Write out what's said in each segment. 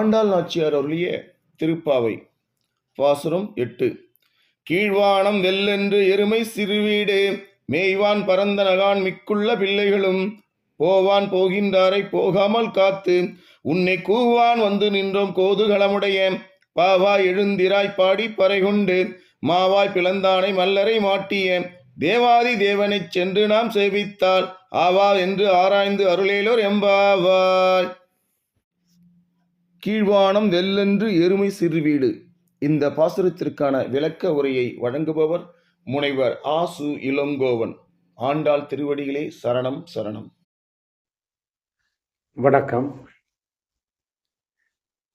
ஆண்டாள் நாச்சியார் அருளிய திருப்பாவை. பாசுரம் எட்டு. கீழ்வானம் வெல்லென்று எருமை சிறுவீடு மேய்வான் பரந்த நகான் மிக்குள்ள பிள்ளைகளும் போவான் போகின்றாரை போகாமல் காத்து உன்னை கூவான் வந்து நின்றோம் கோதுகளமுடைய பாவாய் எழுந்திராய் பாடி பறைகுண்டு மாவாய் பிளந்தானை மல்லரை மாட்டிய தேவாதி தேவனைச் சென்று நாம் சேவித்தால் ஆவா என்று ஆராய்ந்து அருளேலோர் எம்பாவாய். கீழ்வானம் வெல்லென்று எருமை சிறுவீடு இந்த பாசுரத்திற்கான விளக்க உரையை வழங்குபவர் முனைவர் ஆசு இளங்கோவன். ஆண்டாள் திருவடிகளே சரணம் சரணம். வணக்கம்.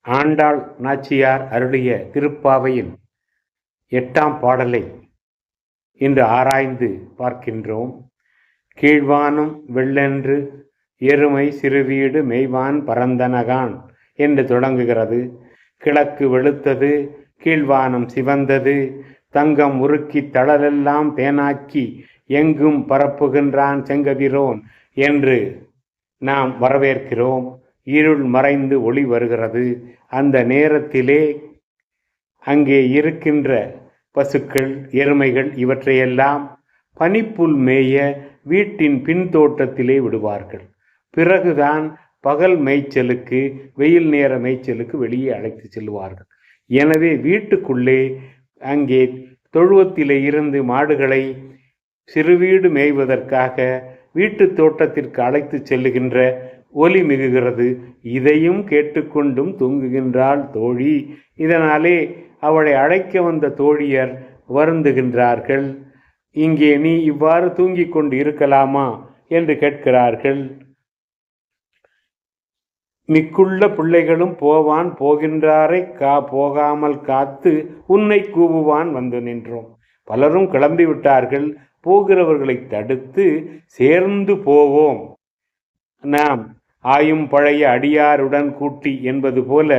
ஆண்டாள் நாச்சியார் அருளிய திருப்பாவையின் எட்டாம் பாடலை இன்று ஆராய்ந்து பார்க்கின்றோம். கீழ்வானும் வெள்ளென்று எருமை சிறுவீடு மெய்வான் பரந்தனகான். என்று தொடங்குகிறது. கிழக்கு வெளுத்தது கீழ்வானம் சிவந்தது தங்கம் உருக்கி தளலெல்லாம் தேனாக்கி எங்கும் பரப்புகின்றான் செங்கதிரோன் என்று நாம் வரவேற்கிறோம். இருள் மறைந்து ஒளி வருகிறது. அந்த நேரத்திலே அங்கே இருக்கின்ற பசுக்கள் எருமைகள் இவற்றையெல்லாம் பனிப்புல் மேய வீட்டின் பின்தோட்டத்திலே விடுவார்கள். பிறகுதான் பகல் மேய்ச்சலுக்கு வெயில் நேர மேய்ச்சலுக்கு வெளியே அழைத்து செல்வார்கள் எனவே வீட்டுக்குள்ளே அங்கே தொழுவத்திலே இருந்து மாடுகளை சிறுவீடு மேய்வதற்காக வீட்டு தோட்டத்திற்கு அழைத்து செல்லுகின்ற ஒலி மிகுகிறது. இதையும் கேட்டுக்கொண்டும் தூங்குகின்றாள் தோழி. இதனாலே அவளை அழைக்க வந்த தோழியர் வருந்துகின்றார்கள். இங்கே நீ இவ்வாறு தூங்கிக் கொண்டு இருக்கலாமா? என்று கேட்கிறார்கள். மிக்குள்ள பிள்ளைகளும் போவான் போகின்றாரை கா போகாமல் காத்து உன்னை கூவுவான் வந்து நின்றோம். பலரும் கிளம்பி விட்டார்கள். போகிறவர்களை தடுத்து சேர்ந்து போவோம். நாம் ஆயும் பழைய அடியாருடன் கூட்டி என்பது போல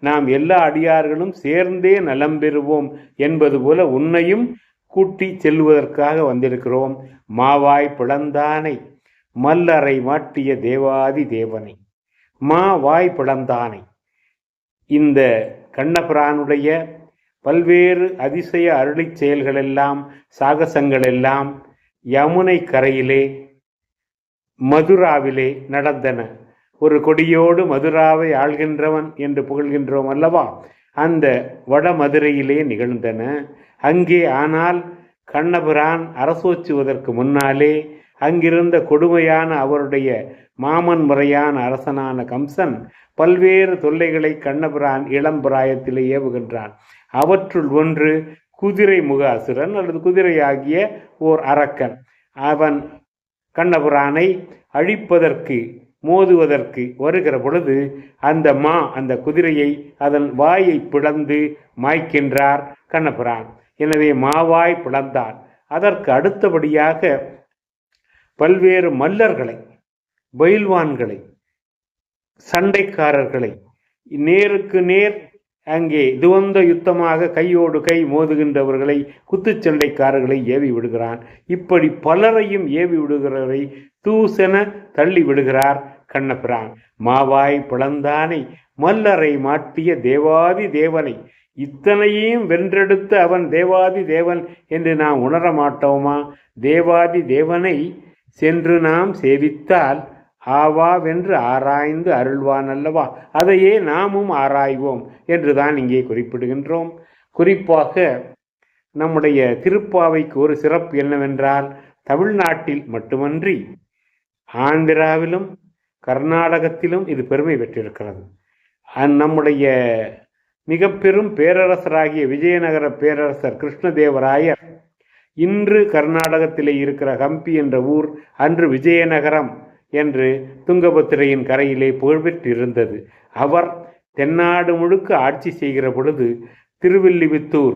நாம் எல்லா அடியார்களும் சேர்ந்தே நலம் பெறுவோம் என்பது போல உன்னையும் கூட்டி செல்வதற்காக வந்திருக்கிறோம். மாவாய் பிளந்தானை மல்லறை மாட்டிய தேவாதி தேவனை. மா வாய் பிளந்தானை. இந்த கண்ணபிரானுடைய பல்வேறு அதிசய அருளிச் செயல்களெல்லாம் சாகசங்களெல்லாம் யமுனை கரையிலே மதுராவிலே நடந்தன. ஒரு கொடியோடு மதுராவை ஆள்கின்றவன் என்று புகழ்கின்றோம் அல்லவா? அந்த வட மதுரையிலே நிகழ்ந்தன. அங்கே ஆனால் கண்ணபிரான் அரசோச்சுவதற்கு முன்னாலே அங்கிருந்த கொடுமையான அவருடைய மாமன் முறையான அரசனான கம்சன் பல்வேறு தொல்லைகளை கண்ணபிரான் இளம் பிராயத்திலே ஏவுகின்றான். அவற்றுள் ஒன்று குதிரை முக அசுரன் அல்லது குதிரையாகிய ஓர் அரக்கன். அவன் கண்ணபுரானை அழிப்பதற்கு மோதுவதற்கு வருகிற பொழுது அந்த மா அந்த குதிரையை அதன் வாயை பிளந்து மாய்க்கின்றார் கண்ணபுரான். எனவே மாவாய் பிளந்தான். அதற்கு அடுத்தபடியாக பல்வேறு மல்லர்களை பயில்வான்களை சண்டைக்காரர்களை நேருக்கு நேர் அங்கே துவந்த யுத்தமாக கையோடு கை மோதுகின்றவர்களை குத்துச்சண்டைக்காரர்களை ஏவி விடுகிறான். இப்படி பலரையும் ஏவி விடுகிறவரை தூசென தள்ளி விடுகிறார் கண்ணபிரான். மாவாய் பிளந்தானை மல்லரை மாட்டிய தேவாதி தேவனை இத்தனையும் வென்றெடுத்த அவன் தேவாதி தேவன் என்று நாம் உணர மாட்டோமா தேவாதி தேவனை சென்று நாம் சேவித்தால் ஆவாவென்று ஆராய்ந்து அருள்வான் அல்லவா அதையே நாமும் ஆராய்வோம் என்றுதான் இங்கே குறிப்பிடுகின்றோம். குறிப்பாக நம்முடைய திருப்பாவைக்கு ஒரு சிறப்பு என்னவென்றால் தமிழ்நாட்டில் மட்டுமன்றி ஆந்திராவிலும் கர்நாடகத்திலும் இது பெருமை பெற்றிருக்கிறது. நம்முடைய மிக பெரும் பேரரசராகிய விஜயநகர பேரரசர் கிருஷ்ணதேவராயர் இன்று கர்நாடகத்திலே இருக்கிற ஹம்பி என்ற ஊர் அன்று விஜயநகரம் என்று துங்கபத்திரையின் கரையிலே புகழ்பெற்றிருந்தது. அவர் தென்னாடு முழுக்க ஆட்சி செய்கிற பொழுது திருவில்லிபுத்தூர்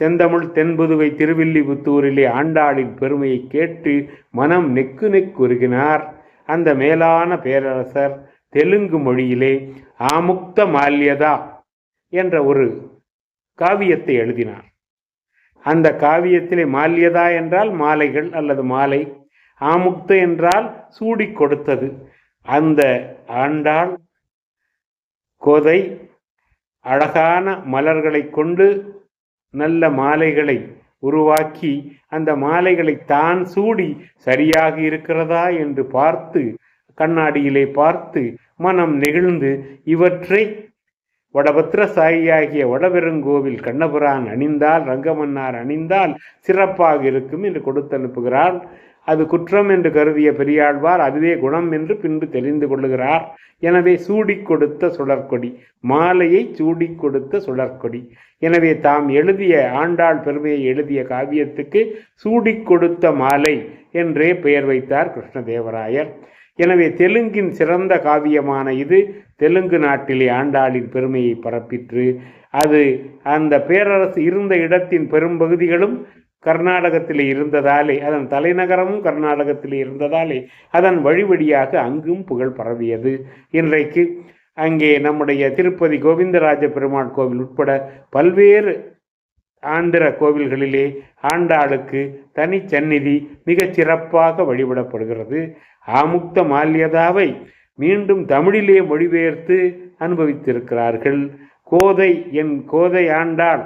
செந்தமிழ் தென்புதுவை திருவில்லிபுத்தூரிலே ஆண்டாளின் பெருமையை கேட்டு மனம் நெக்கு நெக்குருகினார் அந்த மேலான பேரரசர் தெலுங்கு மொழியிலே ஆமுக்த மால்யதா என்ற ஒரு காவியத்தை எழுதினார். அந்த காவியத்திலே மால்யதா என்றால் மாலைகள் அல்லது மாலை ஆமுக்த என்றால் சூடி கொடுத்தது. அந்த ஆண்டாள் கோதை அழகான மலர்களை கொண்டு நல்ல மாலைகளை உருவாக்கி அந்த மாலைகளை தான் சூடி சரியாக இருக்கிறதா என்று பார்த்து கண்ணாடியிலே பார்த்து மனம் நெகிழ்ந்து இவற்றை வடபத்திரசாயியாகிய வடபெருங்கோவில் கண்ணபுரான் அணிந்தால் ரங்கமன்னார் அணிந்தால் சிறப்பாக இருக்கும் என்று கொடுத்தனுப்புகிறார். அது குற்றம் என்று கருதிய பெரியாழ்வார் அதுவே குணம் என்று பின்பு தெரிந்து கொள்ளுகிறார். எனவே சூடிக் கொடுத்த சுழற்கொடி மாலையை சூடிக் கொடுத்த சுழற்கொடி. எனவே தாம் எழுதிய ஆண்டாள் பெருமையை எழுதிய காவியத்துக்கு சூடிக் கொடுத்த மாலை என்றே பெயர் வைத்தார் கிருஷ்ணதேவராயர். எனவே தெலுங்கின் சிறந்த காவியமான இது தெலுங்கு நாட்டிலே ஆண்டாளின் பெருமையை பரப்பிற்று. அது அந்த பேரரசு இருந்த இடத்தின் பெரும்பகுதிகளும் கர்நாடகத்திலே இருந்ததாலே அதன் தலைநகரமும் கர்நாடகத்திலே இருந்ததாலே அதன் வழி வழியாக அங்கும் புகழ் பரவியது. இன்றைக்கு அங்கே நம்முடைய திருப்பதி கோவிந்தராஜ பெருமாள் கோவில் உட்பட பல்வேறு ஆந்திர கோவில்களிலே ஆண்டாளுக்கு தனி சந்நிதி மிகச் சிறப்பாக வழிபடப்படுகிறது. ஆமுக்த மால்யதாவை மீண்டும் தமிழிலே மொழிபெயர்த்து அனுபவித்திருக்கிறார்கள். கோதை என் கோதை ஆண்டாள்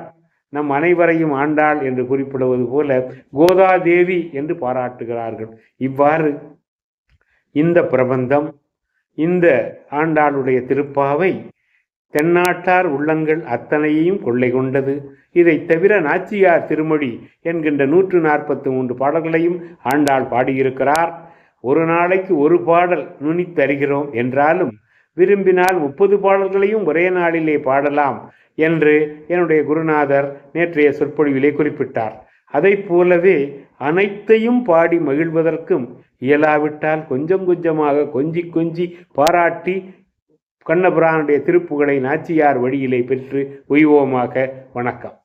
நம் அனைவரையும் ஆண்டாள் என்று குறிப்பிடுவது போல கோதாதேவி என்று பாராட்டுகிறார்கள். இவ்வாறு இந்த பிரபந்தம் இந்த ஆண்டாளுடைய திருப்பாவை தென்னாட்டார் உள்ளங்கள் அத்தனையையும் கொள்ளை கொண்டது. இதைத் தவிர நாச்சியார் திருமொழி என்கின்ற நூற்று நாற்பத்தி மூன்று பாடல்களையும் ஆண்டாள் பாடியிருக்கிறார். ஒரு நாளைக்கு ஒரு பாடல் நுனித்தருகிறோம் என்றாலும் விரும்பினால் முப்பது பாடல்களையும் ஒரே நாளிலே பாடலாம் என்று என்னுடைய குருநாதர் நேற்றைய சொற்பொழிவிலே குறிப்பிட்டார். அதை போலவே அனைத்தையும் பாடி மகிழ்வதற்கும் இயலாவிட்டால் கொஞ்சம் கொஞ்சமாக கொஞ்சி கொஞ்சி பாராட்டி கண்ணபுரானுடைய திருப்புகளை நாச்சியார் வழியிலே பெற்று உய்வோமாக வணக்கம்.